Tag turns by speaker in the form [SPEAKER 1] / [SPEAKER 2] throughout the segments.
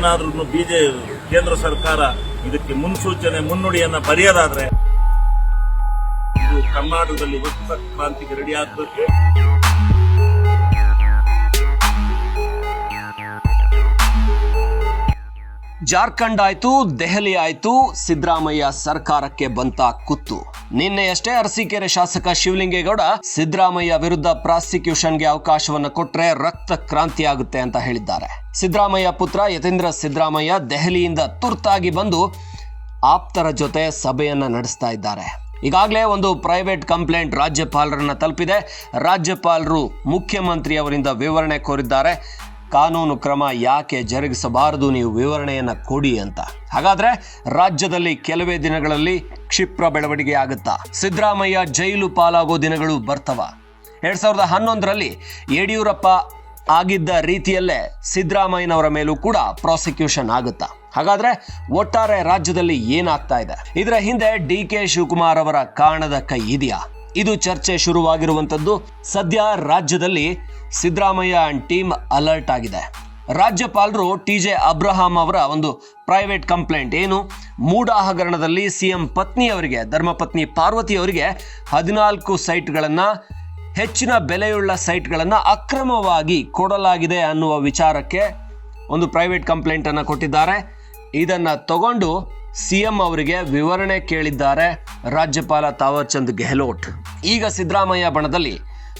[SPEAKER 1] ಏನಾದ್ರೂ ಬಿಜೆ ಕೇಂದ್ರ ಸರ್ಕಾರ ಇದಕ್ಕೆ ಮುನ್ಸೂಚನೆ ಮುನ್ನುಡಿಯನ್ನ ಬರೆಯೋದಾದ್ರೆ ಇದು ಕರ್ನಾಟಕದಲ್ಲಿ ಹೊಸ ಕ್ರಾಂತಿಗೆ ರೆಡಿ ಆಗ್ಬೇಕು.
[SPEAKER 2] ಜಾರ್ಖಂಡ್ ಆಯ್ತು, ದೆಹಲಿ ಆಯ್ತು, ಸಿದ್ದರಾಮಯ್ಯ ಸರ್ಕಾರಕ್ಕೆ ಬಂತ ಕುತ್ತು. ನಿನ್ನೆಯಷ್ಟೇ ಅರಸೀಕೆರೆ ಶಾಸಕ ಶಿವಲಿಂಗೇಗೌಡ ಸಿದ್ದರಾಮಯ್ಯ ವಿರುದ್ಧ ಪ್ರಾಸಿಕ್ಯೂಷನ್ಗೆ ಅವಕಾಶವನ್ನ ಕೊಟ್ರೆ ರಕ್ತ ಕ್ರಾಂತಿ ಆಗುತ್ತೆ ಅಂತ ಹೇಳಿದ್ದಾರೆ. ಸಿದ್ದರಾಮಯ್ಯ ಪುತ್ರ ಯತೀಂದ್ರ ಸಿದ್ದರಾಮಯ್ಯ ದೆಹಲಿಯಿಂದ ತುರ್ತಾಗಿ ಬಂದು ಆಪ್ತರ ಜೊತೆ ಸಭೆಯನ್ನು ನಡೆಸ್ತಾ ಇದ್ದಾರೆ. ಈಗಾಗಲೇ ಒಂದು ಪ್ರೈವೇಟ್ ಕಂಪ್ಲೇಂಟ್ ರಾಜ್ಯಪಾಲರನ್ನ ತಲುಪಿದೆ. ರಾಜ್ಯಪಾಲರು ಮುಖ್ಯಮಂತ್ರಿಯವರಿಂದ ವಿವರಣೆ ಕೋರಿದ್ದಾರೆ. ಕಾನೂನು ಕ್ರಮ ಯಾಕೆ ಜರುಗಿಸಬಾರದು? ನೀವು ವಿವರಣೆಯನ್ನು ಕೊಡಿ ಅಂತ. ಹಾಗಾದ್ರೆ ರಾಜ್ಯದಲ್ಲಿ ಕೆಲವೇ ದಿನಗಳಲ್ಲಿ ಕ್ಷಿಪ್ರ ಬೆಳವಣಿಗೆ ಆಗುತ್ತಾ? ಸಿದ್ದರಾಮಯ್ಯ ಜೈಲು ಪಾಲಾಗೋ ದಿನಗಳು ಬರ್ತವ. ಎರಡ್ ಸಾವಿರದ ಹನ್ನೊಂದರಲ್ಲಿ ಯಡಿಯೂರಪ್ಪ ಆಗಿದ್ದ ರೀತಿಯಲ್ಲೇ ಸಿದ್ದರಾಮಯ್ಯನವರ ಮೇಲೂ ಕೂಡ ಪ್ರಾಸಿಕ್ಯೂಷನ್ ಆಗುತ್ತಾ? ಹಾಗಾದ್ರೆ ಒಟ್ಟಾರೆ ರಾಜ್ಯದಲ್ಲಿ ಏನಾಗ್ತಾ ಇದೆ? ಇದರ ಹಿಂದೆ ಡಿ ಕೆ ಶಿವಕುಮಾರ್ ಅವರ ಕಾಣದ ಕೈ ಇದೆಯಾ? ಇದು ಚರ್ಚೆ ಶುರುವಾಗಿರುವಂತದ್ದು ಸದ್ಯ ರಾಜ್ಯದಲ್ಲಿ ಸಿದ್ದರಾಮಯ್ಯ ಅಂಡ್ ಟೀಮ್ ಅಲರ್ಟ್ ಆಗಿದೆ. ರಾಜ್ಯಪಾಲರು ಟಿ ಜೆ ಅಬ್ರಹಾಂ ಅವರ ಒಂದು ಪ್ರೈವೇಟ್ ಕಂಪ್ಲೇಂಟ್ ಏನು? ಮೂಡ ಹಗರಣದಲ್ಲಿ ಸಿಎಂ ಪತ್ನಿಯವರಿಗೆ ಧರ್ಮಪತ್ನಿ ಪಾರ್ವತಿ ಅವರಿಗೆ ಹದಿನಾಲ್ಕು ಸೈಟ್ಗಳನ್ನು, ಹೆಚ್ಚಿನ ಬೆಲೆಯುಳ್ಳ ಸೈಟ್ಗಳನ್ನು ಅಕ್ರಮವಾಗಿ ಕೊಡಲಾಗಿದೆ ಅನ್ನುವ ವಿಚಾರಕ್ಕೆ ಒಂದು ಪ್ರೈವೇಟ್ ಕಂಪ್ಲೇಂಟನ್ನು ಕೊಟ್ಟಿದ್ದಾರೆ. ಇದನ್ನು ತಗೊಂಡು ಸಿಎಂ ಅವರಿಗೆ ವಿವರಣೆ ಕೇಳಿದ್ದಾರೆ ರಾಜ್ಯಪಾಲ ತಾವರ್ಚಂದ್ ಗೆಹ್ಲೋಟ್. ಈಗ ಸಿದ್ದರಾಮಯ್ಯ ಬಣದಲ್ಲಿ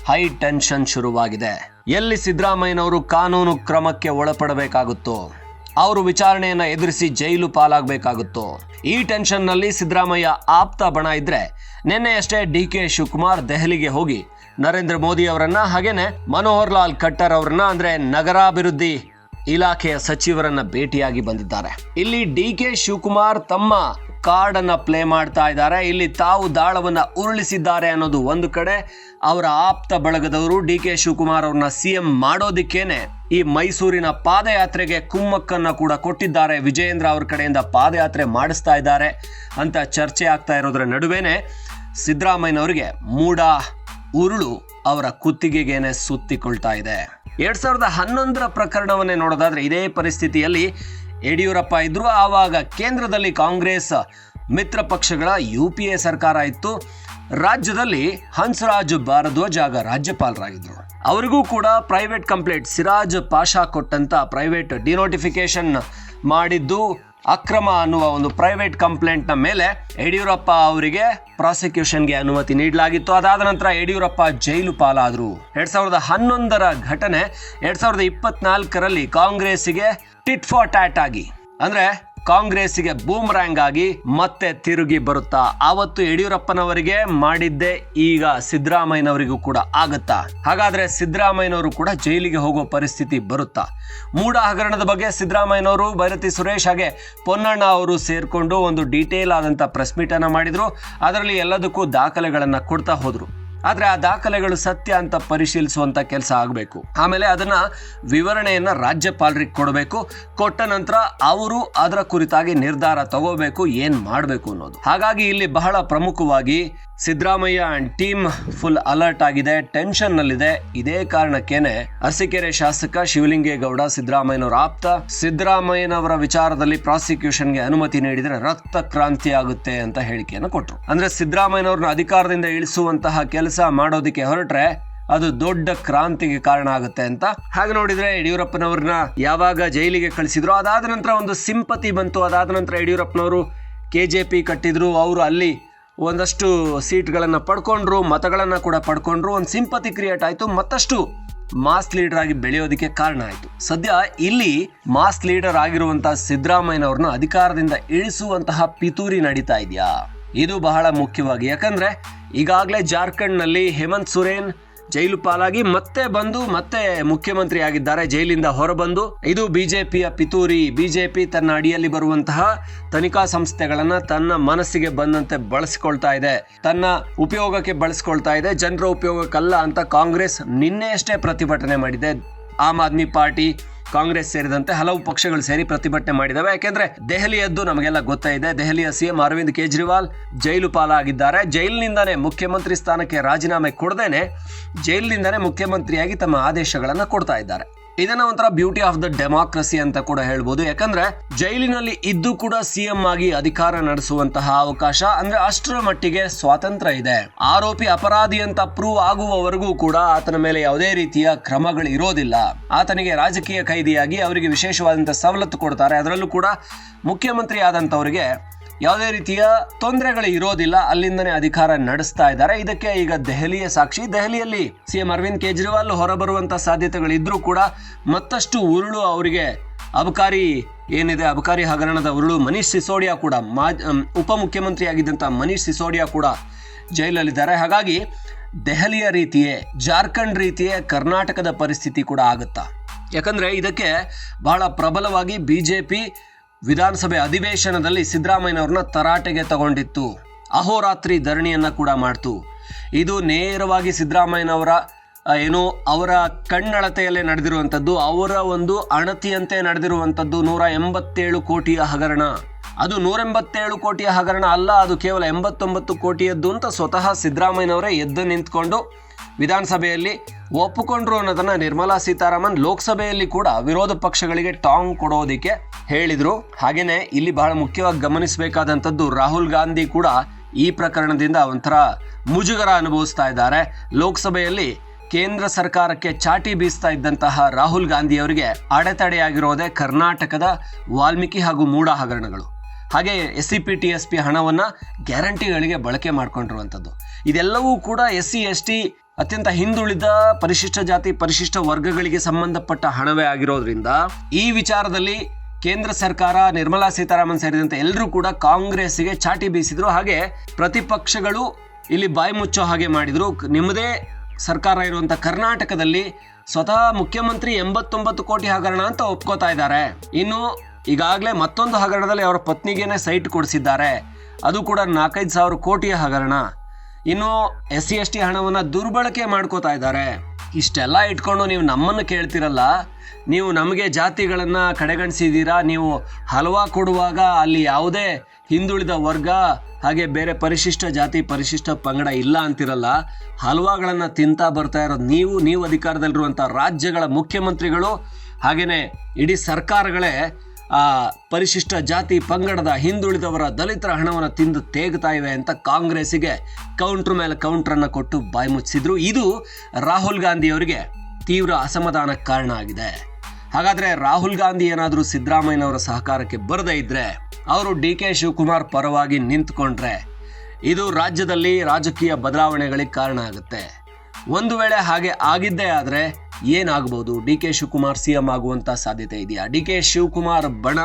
[SPEAKER 2] ಹೈ ಟೆನ್ಷನ್ ಶುರುವಾಗಿದೆ. ಎಲ್ಲಿ ಸಿದ್ದರಾಮಯ್ಯನವರು ಕಾನೂನು ಕ್ರಮಕ್ಕೆ ಒಳಪಡಬೇಕಾಗುತ್ತೋ, ಅವರು ವಿಚಾರಣೆಯನ್ನು ಎದುರಿಸಿ ಜೈಲು ಪಾಲಾಗಬೇಕಾಗುತ್ತೋ, ಈ ಟೆನ್ಷನ್ನಲ್ಲಿ ಸಿದ್ದರಾಮಯ್ಯ ಆಪ್ತ ಬಣ ಇದ್ರೆ ನಿನ್ನೆಯಷ್ಟೇ ಡಿ ಕೆ ಶಿವಕುಮಾರ್ ದೆಹಲಿಗೆ ಹೋಗಿ ನರೇಂದ್ರ ಮೋದಿ ಅವರನ್ನ ಹಾಗೇನೆ ಮನೋಹರ್ ಲಾಲ್ ಖಟ್ಟರ್ ಅವರನ್ನ ಅಂದ್ರೆ ನಗರಾಭಿವೃದ್ಧಿ ಇಲಾಖೆಯ ಸಚಿವರನ್ನ ಭೇಟಿಯಾಗಿ ಬಂದಿದ್ದಾರೆ. ಇಲ್ಲಿ ಡಿ ಕೆ ಶಿವಕುಮಾರ್ ತಮ್ಮ ಕಾರ್ಡ್ ಅನ್ನ ಪ್ಲೇ ಮಾಡ್ತಾ ಇದ್ದಾರೆ. ಇಲ್ಲಿ ತಾವು ದಾಳವನ್ನ ಉರುಳಿಸಿದ್ದಾರೆ ಅನ್ನೋದು ಒಂದು ಕಡೆ. ಅವರ ಆಪ್ತ ಬಳಗದವರು ಡಿ ಕೆ ಶಿವಕುಮಾರ್ ಅವ್ರನ್ನ ಸಿಎಂ ಮಾಡೋದಿಕ್ಕೇನೆ ಈ ಮೈಸೂರಿನ ಪಾದಯಾತ್ರೆಗೆ ಕುಮ್ಮಕ್ಕನ್ನ ಕೂಡ ಕೊಟ್ಟಿದ್ದಾರೆ. ವಿಜಯೇಂದ್ರ ಅವ್ರ ಕಡೆಯಿಂದ ಪಾದಯಾತ್ರೆ ಮಾಡಿಸ್ತಾ ಇದ್ದಾರೆ ಅಂತ ಚರ್ಚೆ ಆಗ್ತಾ ಇರೋದ್ರ ನಡುವೆನೆ ಸಿದ್ದರಾಮಯ್ಯನವರಿಗೆ ಮೂಡ ಉರುಳು ಅವರ ಕುತ್ತಿಗೆಗೇನೆ ಸುತ್ತಿಕೊಳ್ತಾ ಇದೆ. ಎರಡ್ ಸಾವಿರದ ಹನ್ನೊಂದರ ಪ್ರಕರಣವನ್ನೇ ನೋಡೋದಾದ್ರೆ ಇದೇ ಪರಿಸ್ಥಿತಿಯಲ್ಲಿ ಯಡಿಯೂರಪ್ಪ ಇದ್ರು, ಆವಾಗ ಕೇಂದ್ರದಲ್ಲಿ ಕಾಂಗ್ರೆಸ್ ಮಿತ್ರ ಪಕ್ಷಗಳ ಯು ಪಿ ಎ ಸರ್ಕಾರ ಇತ್ತು. ರಾಜ್ಯದಲ್ಲಿ ಹಂಸರಾಜ್ ಭಾರದ್ವಾಜ್ ಆಗ ರಾಜ್ಯಪಾಲರಾಗಿದ್ರು. ಅವರಿಗೂ ಕೂಡ ಪ್ರೈವೇಟ್ ಕಂಪ್ಲೇಂಟ್ ಸಿರಾಜ್ ಪಾಷಾ ಕೊಟ್ಟಂತ ಪ್ರೈವೇಟ್ ಡಿನೋಟಿಫಿಕೇಶನ್ ಮಾಡಿದ್ದು. ಅಕ್ರಮ ಅನ್ನುವ ಒಂದು ಪ್ರೈವೇಟ್ ಕಂಪ್ಲೇಂಟ್ನ ಮೇಲೆ ಯಡಿಯೂರಪ್ಪ ಅವರಿಗೆ ಪ್ರಾಸಿಕ್ಯೂಷನ್ಗೆ ಅನುಮತಿ ನೀಡಲಾಗಿತ್ತು. ಅದಾದ ನಂತರ ಯಡಿಯೂರಪ್ಪ ಜೈಲು ಪಾಲಾದ್ರು. ಎರಡ್ ಸಾವಿರದ ಹನ್ನೊಂದರ ಘಟನೆ ಎರಡ್ ಸಾವಿರದ ಇಪ್ಪತ್ನಾಲ್ಕರಲ್ಲಿ ಕಾಂಗ್ರೆಸ್ಸಿಗೆ ಟಿಟ್ ಫಾರ್ ಟ್ಯಾಟ್ ಆಗಿ. ಅಂದ್ರೆ ಕಾಂಗ್ರೆಸ್ಸಿಗೆ ಬೂಮ್ ರ್ಯಾಂಗ್ ಆಗಿ ಮತ್ತೆ ತಿರುಗಿ ಬರುತ್ತಾ? ಆವತ್ತು ಯಡಿಯೂರಪ್ಪನವರಿಗೆ ಮಾಡಿದ್ದೆ ಈಗ ಸಿದ್ದರಾಮಯ್ಯನವರಿಗೂ ಕೂಡ ಆಗುತ್ತಾ? ಹಾಗಾದ್ರೆ ಸಿದ್ದರಾಮಯ್ಯನವರು ಕೂಡ ಜೈಲಿಗೆ ಹೋಗೋ ಪರಿಸ್ಥಿತಿ ಬರುತ್ತಾ? ಮೂಡ ಹಗರಣದ ಬಗ್ಗೆ ಸಿದ್ದರಾಮಯ್ಯನವರು ಭೈರತಿ ಸುರೇಶ್ ಹಾಗೆ ಪೊನ್ನಣ್ಣ ಅವರು ಸೇರ್ಕೊಂಡು ಒಂದು ಡೀಟೇಲ್ ಆದಂತ ಪ್ರೆಸ್ ಮೀಟ್ ಅನ್ನ ಮಾಡಿದ್ರು. ಅದರಲ್ಲಿ ಎಲ್ಲದಕ್ಕೂ ದಾಖಲೆಗಳನ್ನ ಕೊಡ್ತಾ ಹೋದ್ರು. ಆದ್ರೆ ಆ ದಾಖಲೆಗಳು ಸತ್ಯ ಅಂತ ಪರಿಶೀಲಿಸುವಂತ ಕೆಲಸ ಆಗಬೇಕು. ಆಮೇಲೆ ಅದನ್ನ ವಿವರಣೆಯನ್ನ ರಾಜ್ಯಪಾಲರಿಗೆ ಕೊಡಬೇಕು. ಕೊಟ್ಟ ನಂತರ ಅವರು ಅದರ ಕುರಿತಾಗಿ ನಿರ್ಧಾರ ತಗೋಬೇಕು, ಏನ್ ಮಾಡಬೇಕು ಅನ್ನೋದು. ಹಾಗಾಗಿ ಇಲ್ಲಿ ಬಹಳ ಪ್ರಮುಖವಾಗಿ Siddaramaiah and team full alert ಆಗಿದೆ ಟೆನ್ಷನ್ ನಲ್ಲಿದೆ. ಇದೇ ಕಾರಣಕ್ಕೇನೆ ಅರಸೀಕೆರೆ ಶಾಸಕ ಶಿವಲಿಂಗೇಗೌಡ ಸಿದ್ದರಾಮಯ್ಯನವರ ಆಪ್ತ, ಸಿದ್ದರಾಮಯ್ಯನವರ ವಿಚಾರದಲ್ಲಿ ಪ್ರಾಸಿಕ್ಯೂಷನ್ಗೆ ಅನುಮತಿ ನೀಡಿದರೆ ರಕ್ತ ಕ್ರಾಂತಿ ಆಗುತ್ತೆ ಅಂತ ಹೇಳಿಕೆಯನ್ನು ಕೊಟ್ಟರು ಅಂದ್ರೆ ಸಿದ್ದರಾಮಯ್ಯನವ್ರನ್ನ ಅಧಿಕಾರದಿಂದ ಇಳಿಸುವಂತಹ ಕೆಲಸ ಮಾಡೋದಕ್ಕೆ ಹೊರಟ್ರೆ ಅದು ದೊಡ್ಡ ಕ್ರಾಂತಿಗೆ ಕಾರಣ ಆಗುತ್ತೆ ಅಂತ ಹಾಗೆ ನೋಡಿದ್ರೆ ಯಡಿಯೂರಪ್ಪನವ್ರನ್ನ ಯಾವಾಗ ಜೈಲಿಗೆ ಕಳಿಸಿದ್ರು ಅದಾದ ನಂತರ ಒಂದು ಸಿಂಪತಿ ಬಂತು. ಅದಾದ ನಂತರ ಯಡಿಯೂರಪ್ಪನವರು ಕೆ ಜೆ ಪಿ ಕಟ್ಟಿದ್ರು. ಅವರು ಅಲ್ಲಿ ಒಂದಷ್ಟು ಸೀಟ್ಗಳನ್ನು ಪಡ್ಕೊಂಡ್ರು, ಮತಗಳನ್ನು ಕೂಡ ಪಡ್ಕೊಂಡ್ರು. ಒಂದು ಸಿಂಪತಿ ಕ್ರಿಯೇಟ್ ಆಯಿತು. ಮತ್ತಷ್ಟು ಮಾಸ್ ಲೀಡರ್ ಆಗಿ ಬೆಳೆಯೋದಕ್ಕೆ ಕಾರಣ ಆಯಿತು. ಸದ್ಯ ಇಲ್ಲಿ ಮಾಸ್ ಲೀಡರ್ ಆಗಿರುವಂತಹ ಸಿದ್ದರಾಮಯ್ಯನವ್ರನ್ನ ಅಧಿಕಾರದಿಂದ ಇಳಿಸುವಂತಹ ಪಿತೂರಿ ನಡೀತಾ ಇದೆಯಾ? ಇದು ಬಹಳ ಮುಖ್ಯವಾಗಿ. ಯಾಕಂದ್ರೆ ಈಗಾಗಲೇ ಜಾರ್ಖಂಡ್ನಲ್ಲಿ ಹೇಮಂತ್ ಸೊರೇನ್ ಜೈಲು ಪಾಲಾಗಿ ಮತ್ತೆ ಬಂದು ಮತ್ತೆ ಮುಖ್ಯಮಂತ್ರಿ ಆಗಿದ್ದಾರೆ ಜೈಲಿಂದ ಹೊರಬಂದು. ಇದು ಬಿಜೆಪಿಯ ಪಿತೂರಿ. ಬಿಜೆಪಿ ತನ್ನ ಅಡಿಯಲ್ಲಿ ಬರುವಂತಹ ತನಿಖಾ ಸಂಸ್ಥೆಗಳನ್ನು ತನ್ನ ಮನಸ್ಸಿಗೆ ಬಂದಂತೆ ಬಳಸಿಕೊಳ್ತಾ ಇದೆ. ತನ್ನ ಉಪಯೋಗಕ್ಕೆ ಬಳಸ್ಕೊಳ್ತಾ ಇದೆ. ಜನರ ಉಪಯೋಗಕ್ಕಲ್ಲ ಅಂತ ಕಾಂಗ್ರೆಸ್ ನಿನ್ನೆಯಷ್ಟೇ ಪ್ರತಿಭಟನೆ ಮಾಡಿದೆ. ಆಮ್ ಆದ್ಮಿ ಪಾರ್ಟಿ, ಕಾಂಗ್ರೆಸ್ ಸೇರಿದಂತೆ ಹಲವು ಪಕ್ಷಗಳು ಸೇರಿ ಪ್ರತಿಭಟನೆ ಮಾಡಿದವೆ. ಯಾಕೆಂದ್ರೆ ದೆಹಲಿಯದ್ದು ನಮಗೆಲ್ಲ ಗೊತ್ತಾಯಿದೆ ಇದೆ. ದೆಹಲಿಯ ಸಿಎಂ ಅರವಿಂದ್ ಕೇಜ್ರಿವಾಲ್ ಜೈಲು ಪಾಲಾಗಿದ್ದಾರೆ. ಜೈಲಿನಿಂದಾನೇ ಮುಖ್ಯಮಂತ್ರಿ ಸ್ಥಾನಕ್ಕೆ ರಾಜೀನಾಮೆ ಕೊಡದೇನೆ, ಜೈಲಿನಿಂದಾನೇ ಮುಖ್ಯಮಂತ್ರಿಯಾಗಿ ತಮ್ಮ ಆದೇಶಗಳನ್ನು ಕೊಡ್ತಾ ಇದ್ದಾರೆ. ಇದನ್ನ ಒಂಥರ ಬ್ಯೂಟಿ ಆಫ್ ದ ಡೆಮಾಕ್ರಸಿ ಅಂತ ಕೂಡ ಹೇಳ್ಬೋದು. ಯಾಕಂದ್ರೆ ಜೈಲಿನಲ್ಲಿ ಇದ್ದು ಕೂಡ ಸಿಎಂ ಆಗಿ ಅಧಿಕಾರ ನಡೆಸುವಂತಹ ಅವಕಾಶ ಅಂದ್ರೆ ಅಷ್ಟರ ಮಟ್ಟಿಗೆ ಸ್ವಾತಂತ್ರ್ಯ ಇದೆ. ಆರೋಪಿ ಅಪರಾಧಿ ಅಂತ ಪ್ರೂವ್ ಆಗುವವರೆಗೂ ಕೂಡ ಆತನ ಮೇಲೆ ಯಾವುದೇ ರೀತಿಯ ಕ್ರಮಗಳು ಇರೋದಿಲ್ಲ ಆತನಿಗೆ ರಾಜಕೀಯ ಕೈದಿಯಾಗಿ ಅವರಿಗೆ ವಿಶೇಷವಾದಂತಹ ಸವಲತ್ತು ಕೊಡ್ತಾರೆ. ಅದರಲ್ಲೂ ಕೂಡ ಮುಖ್ಯಮಂತ್ರಿ ಆದಂತವರಿಗೆ ಯಾವುದೇ ರೀತಿಯ ತೊಂದರೆಗಳು ಇರೋದಿಲ್ಲ. ಅಲ್ಲಿಂದನೇ ಅಧಿಕಾರ ನಡೆಸ್ತಾ ಇದ್ದಾರೆ. ಇದಕ್ಕೆ ಈಗ ದೆಹಲಿಯ ಸಾಕ್ಷಿ. ದೆಹಲಿಯಲ್ಲಿ ಸಿಎಂ ಅರವಿಂದ್ ಕೇಜ್ರಿವಾಲ್ ಹೊರಬರುವಂತ ಸಾಧ್ಯತೆಗಳಿದ್ರೂ ಕೂಡ ಮತ್ತಷ್ಟು ಉರುಳು ಅವರಿಗೆ ಅಬಕಾರಿ ಏನಿದೆ? ಅಬಕಾರಿ ಹಗರಣದ ಉರುಳು ಮನೀಶ್ ಸಿಸೋಡಿಯಾ ಕೂಡ ಉಪಮುಖ್ಯಮಂತ್ರಿ ಆಗಿದ್ದಂಥ ಮನೀಶ್ ಸಿಸೋಡಿಯಾ ಕೂಡ ಜೈಲಲ್ಲಿದ್ದಾರೆ. ಹಾಗಾಗಿ ದೆಹಲಿಯ ರೀತಿಯೇ, ಜಾರ್ಖಂಡ್ ರೀತಿಯೇ ಕರ್ನಾಟಕದ ಪರಿಸ್ಥಿತಿ ಕೂಡ ಆಗುತ್ತಾ? ಯಾಕಂದರೆ ಇದಕ್ಕೆ ಬಹಳ ಪ್ರಬಲವಾಗಿ ಬಿಜೆಪಿ ವಿಧಾನಸಭೆ ಅಧಿವೇಶನದಲ್ಲಿ ಸಿದ್ದರಾಮಯ್ಯನವ್ರನ್ನ ತರಾಟೆಗೆ ತಗೊಂಡಿತ್ತು. ಅಹೋರಾತ್ರಿ ಧರಣಿಯನ್ನ ಕೂಡ ಮಾಡ್ತು. ಇದು ನೇರವಾಗಿ ಸಿದ್ದರಾಮಯ್ಯನವರ ಏನು ಅವರ ಕಣ್ಣಳತೆಯಲ್ಲೇ ನಡೆದಿರುವಂಥದ್ದು, ಅವರ ಒಂದು ಅಣತಿಯಂತೆ ನಡೆದಿರುವಂಥದ್ದು ನೂರ ಎಂಬತ್ತೇಳು ಕೋಟಿಯ ಹಗರಣ. ಅದು ನೂರ ಎಂಬತ್ತೇಳು ಕೋಟಿಯ ಹಗರಣ ಅಲ್ಲ, ಅದು ಕೇವಲ ಎಂಬತ್ತೊಂಬತ್ತು ಕೋಟಿಯದ್ದು ಅಂತ ಸ್ವತಃ ಸಿದ್ದರಾಮಯ್ಯನವರೇ ಎದ್ದು ನಿಂತ್ಕೊಂಡು ವಿಧಾನಸಭೆಯಲ್ಲಿ ಒಪ್ಪಿಕೊಂಡ್ರು ಅನ್ನೋದನ್ನ ನಿರ್ಮಲಾ ಸೀತಾರಾಮನ್ ಲೋಕಸಭೆಯಲ್ಲಿ ಕೂಡ ವಿರೋಧ ಪಕ್ಷಗಳಿಗೆ ಟಾಂಗ್ ಕೊಡೋದಿಕ್ಕೆ ಹೇಳಿದ್ರು. ಹಾಗೇನೆ ಇಲ್ಲಿ ಬಹಳ ಮುಖ್ಯವಾಗಿ ಗಮನಿಸಬೇಕಾದಂಥದ್ದು ರಾಹುಲ್ ಗಾಂಧಿ ಕೂಡ ಈ ಪ್ರಕರಣದಿಂದ ಒಂಥರ ಮುಜುಗರ ಅನುಭವಿಸ್ತಾ ಇದ್ದಾರೆ. ಲೋಕಸಭೆಯಲ್ಲಿ ಕೇಂದ್ರ ಸರ್ಕಾರಕ್ಕೆ ಚಾಟಿ ಬೀಸ್ತಾ ಇದ್ದಂತಹ ರಾಹುಲ್ ಗಾಂಧಿ ಅವರಿಗೆ ಅಡೆತಡೆಯಾಗಿರೋದೇ ಕರ್ನಾಟಕದ ವಾಲ್ಮೀಕಿ ಹಾಗೂ ಮೂಡ ಹಗರಣಗಳು ಹಾಗೆ S C P T S P ಹಣವನ್ನು ಗ್ಯಾರಂಟಿಗಳಿಗೆ ಬಳಕೆ ಮಾಡಿಕೊಂಡಿರುವಂಥದ್ದು. ಇದೆಲ್ಲವೂ ಕೂಡ ಎಸ್ ಸಿ ಎಸ್ ಟಿ ಅತ್ಯಂತ ಹಿಂದುಳಿದ ಪರಿಶಿಷ್ಟ ಜಾತಿ, ಪರಿಶಿಷ್ಟ ವರ್ಗಗಳಿಗೆ ಸಂಬಂಧಪಟ್ಟ ಹಣವೇ ಆಗಿರೋದ್ರಿಂದ ಈ ವಿಚಾರದಲ್ಲಿ ಕೇಂದ್ರ ಸರ್ಕಾರ, ನಿರ್ಮಲಾ ಸೀತಾರಾಮನ್ ಸೇರಿದಂತೆ ಎಲ್ಲರೂ ಕೂಡ ಕಾಂಗ್ರೆಸ್ಗೆ ಚಾಟಿ ಬೀಸಿದ್ರು. ಹಾಗೆ ಪ್ರತಿಪಕ್ಷಗಳು ಇಲ್ಲಿ ಬಾಯಿ ಮುಚ್ಚೋ ಹಾಗೆ ಮಾಡಿದ್ರು. ನಿಮ್ಮದೇ ಸರ್ಕಾರ ಇರುವಂತ ಕರ್ನಾಟಕದಲ್ಲಿ ಸ್ವತಃ ಮುಖ್ಯಮಂತ್ರಿ ಎಂಬತ್ತೊಂಬತ್ತು ಕೋಟಿ ಹಗರಣ ಅಂತ ಒಪ್ಕೋತಾ ಇದ್ದಾರೆ. ಇನ್ನು ಈಗಾಗಲೇ ಮತ್ತೊಂದು ಹಗರಣದಲ್ಲಿ ಅವರ ಪತ್ನಿಗೇನೆ ಸೈಟ್ ಕೊಡಿಸಿದ್ದಾರೆ. ಅದು ಕೂಡ ನಾಲ್ಕೈದು ಸಾವಿರ ಕೋಟಿಯ ಹಗರಣ. ಇನ್ನು ಎಸ್ ಸಿ ಎಸ್ ಟಿ ಹಣವನ್ನ ದುರ್ಬಳಕೆ ಮಾಡ್ಕೋತಾ ಇದ್ದಾರೆ. ಇಷ್ಟೆಲ್ಲ ಇಟ್ಕೊಂಡು ನೀವು ನಮ್ಮನ್ನು ಕೇಳ್ತಿರಲ್ಲ, ನೀವು ನಮಗೆ ಜಾತಿಗಳನ್ನ ಕಡೆಗಣಿಸಿದ್ದೀರಾ ನೀವು ಹಲವಾ ಕೊಡುವಾಗ ಅಲ್ಲಿ ಯಾವುದೇ ಹಿಂದುಳಿದ ವರ್ಗ ಹಾಗೆ ಬೇರೆ ಪರಿಶಿಷ್ಟ ಜಾತಿ, ಪರಿಶಿಷ್ಟ ಪಂಗಡ ಇಲ್ಲ ಅಂತಿರಲ್ಲ, ಹಲ್ವಾಗಳನ್ನು ತಿಂತಾ ಬರ್ತಾ ಇರೋದು ನೀವು ನೀವು ಅಧಿಕಾರದಲ್ಲಿರುವಂಥ ರಾಜ್ಯಗಳ ಮುಖ್ಯಮಂತ್ರಿಗಳು ಹಾಗೆಯೇ ಇಡೀ ಸರ್ಕಾರಗಳೇ ಆ, ಪರಿಶಿಷ್ಟ ಜಾತಿ ಪಂಗಡದ ಹಿಂದುಳಿದವರ ದಲಿತರ ಹಣವನ್ನು ತಿಂದು ತೇಗ್ತಾ ಇವೆ ಅಂತ ಕಾಂಗ್ರೆಸ್ಸಿಗೆ ಕೌಂಟ್ರ್ ಮೇಲೆ ಕೌಂಟ್ರನ್ನು ಕೊಟ್ಟು ಬಾಯಿ ಮುಚ್ಚಿದ್ರು. ಇದು ರಾಹುಲ್ ಗಾಂಧಿಯವರಿಗೆ ತೀವ್ರ ಅಸಮಾಧಾನಕ್ಕೆ ಕಾರಣ ಆಗಿದೆ. ಹಾಗಾದರೆ ರಾಹುಲ್ ಗಾಂಧಿ ಏನಾದರೂ ಸಿದ್ದರಾಮಯ್ಯನವರ ಸಹಕಾರಕ್ಕೆ ಬರದೇ ಇದ್ದರೆ ಅವರು ಡಿ ಕೆ ಶಿವಕುಮಾರ್ ಪರವಾಗಿ ನಿಂತ್ಕೊಂಡ್ರೆ ಇದು ರಾಜ್ಯದಲ್ಲಿ ರಾಜಕೀಯ ಬದಲಾವಣೆಗಳಿಗೆ ಕಾರಣ ಆಗುತ್ತೆ. ಒಂದು ವೇಳೆ ಹಾಗೆ ಆಗಿದ್ದೇ ಆದರೆ ಏನಾಗಬಹುದು? D K Shivakumar C M ಆಗುವಂಥ ಸಾಧ್ಯತೆ ಇದೆಯಾ? ಡಿ ಕೆ ಶಿವಕುಮಾರ್ ಬಣ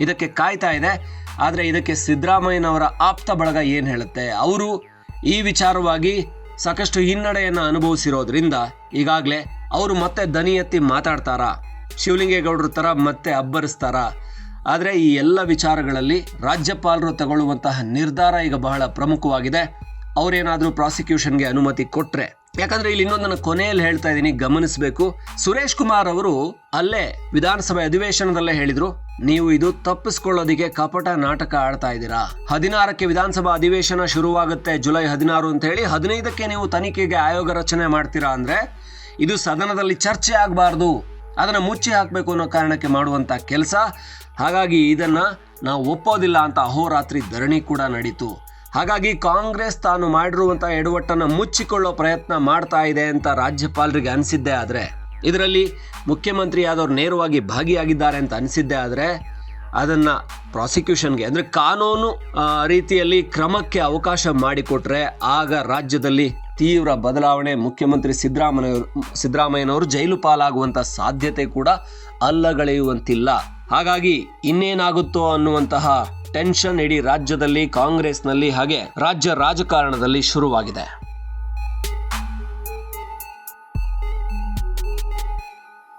[SPEAKER 2] ಇದಕ್ಕೆ ಕಾಯ್ತಾ ಇದೆ. ಆದರೆ ಇದಕ್ಕೆ ಸಿದ್ದರಾಮಯ್ಯನವರ ಆಪ್ತ ಬಳಗ ಏನು ಹೇಳುತ್ತೆ? ಅವರು ಈ ವಿಚಾರವಾಗಿ ಸಾಕಷ್ಟು ಹಿನ್ನಡೆಯನ್ನು ಅನುಭವಿಸಿರೋದ್ರಿಂದ ಈಗಾಗಲೇ ಅವರು ಮತ್ತೆ ದನಿ ಎತ್ತಿ ಮಾತಾಡ್ತಾರಾ? ಶಿವಲಿಂಗೇಗೌಡರ ಥರ ಮತ್ತೆ ಅಬ್ಬರಿಸ್ತಾರಾ? ಆದರೆ ಈ ಎಲ್ಲ ವಿಚಾರಗಳಲ್ಲಿ ರಾಜ್ಯಪಾಲರು ತಗೊಳ್ಳುವಂತಹ ನಿರ್ಧಾರ ಈಗ ಬಹಳ ಪ್ರಮುಖವಾಗಿದೆ. ಅವರೇನಾದರೂ ಪ್ರಾಸಿಕ್ಯೂಷನ್ಗೆ ಅನುಮತಿ ಕೊಟ್ರೆ ಯಾಕಂದ್ರೆ ಇಲ್ಲಿ ಇನ್ನೊಂದನ್ನು ಕೊನೆಯಲ್ಲಿ ಹೇಳ್ತಾ ಇದ್ದೀನಿ, ಗಮನಿಸಬೇಕು. ಸುರೇಶ್ ಕುಮಾರ್ ಅವರು ಅಲ್ಲೇ ವಿಧಾನಸಭೆ ಅಧಿವೇಶನದಲ್ಲೇ ಹೇಳಿದ್ರು, ನೀವು ಇದು ತಪ್ಪಿಸ್ಕೊಳ್ಳೋದಿಕ್ಕೆ ಕಪಟ ನಾಟಕ ಆಡ್ತಾ ಇದ್ದೀರಾ? ಹದಿನಾರಕ್ಕೆ ವಿಧಾನಸಭಾ ಅಧಿವೇಶನ ಶುರುವಾಗುತ್ತೆ ಜುಲೈ ಹದಿನಾರು ಅಂತ ಹೇಳಿ, ಹದಿನೈದಕ್ಕೆ ನೀವು ತನಿಖೆಗೆ ಆಯೋಗ ರಚನೆ ಮಾಡ್ತೀರಾ ಅಂದ್ರೆ ಇದು ಸದನದಲ್ಲಿ ಚರ್ಚೆ ಆಗಬಾರ್ದು. ಅದನ್ನು ಮುಚ್ಚಿ ಹಾಕಬೇಕು ಅನ್ನೋ ಕಾರಣಕ್ಕೆ ಮಾಡುವಂತ ಕೆಲಸ. ಹಾಗಾಗಿ ಇದನ್ನ ನಾವು ಒಪ್ಪೋದಿಲ್ಲ ಅಂತ ಅಹೋರಾತ್ರಿ ಧರಣಿ ಕೂಡ ನಡೀತು. ಹಾಗಾಗಿ ಕಾಂಗ್ರೆಸ್ ತಾನು ಮಾಡಿರುವಂತಹ ಎಡವಟ್ಟನ್ನು ಮುಚ್ಚಿಕೊಳ್ಳೋ ಪ್ರಯತ್ನ ಮಾಡ್ತಾ ಇದೆ ಅಂತ ರಾಜ್ಯಪಾಲರಿಗೆ ಅನಿಸಿದ್ದೇ ಆದರೆ, ಇದರಲ್ಲಿ ಮುಖ್ಯಮಂತ್ರಿ ಆದವ್ರು ನೇರವಾಗಿ ಭಾಗಿಯಾಗಿದ್ದಾರೆ ಅಂತ ಅನಿಸಿದ್ದೇ ಆದರೆ, ಅದನ್ನು ಪ್ರಾಸಿಕ್ಯೂಷನ್ಗೆ ಅಂದರೆ ಕಾನೂನು ರೀತಿಯಲ್ಲಿ ಕ್ರಮಕ್ಕೆ ಅವಕಾಶ ಮಾಡಿಕೊಟ್ರೆ ಆಗ ರಾಜ್ಯದಲ್ಲಿ ತೀವ್ರ ಬದಲಾವಣೆ ಮುಖ್ಯಮಂತ್ರಿ ಸಿದ್ದರಾಮಯ್ಯ ಸಿದ್ದರಾಮಯ್ಯನವರು ಜೈಲು ಪಾಲಾಗುವಂಥ ಸಾಧ್ಯತೆ ಕೂಡ ಅಲ್ಲಗಳೆಯುವಂತಿಲ್ಲ. ಹಾಗಾಗಿ ಇನ್ನೇನಾಗುತ್ತೋ ಅನ್ನುವಂತಹ ಟೆನ್ಷನ್ ಇಡೀ ರಾಜ್ಯದಲ್ಲಿ ಕಾಂಗ್ರೆಸ್ನಲ್ಲಿ ಹಾಗೆ ರಾಜ್ಯ ರಾಜಕಾರಣದಲ್ಲಿ ಶುರುವಾಗಿದೆ.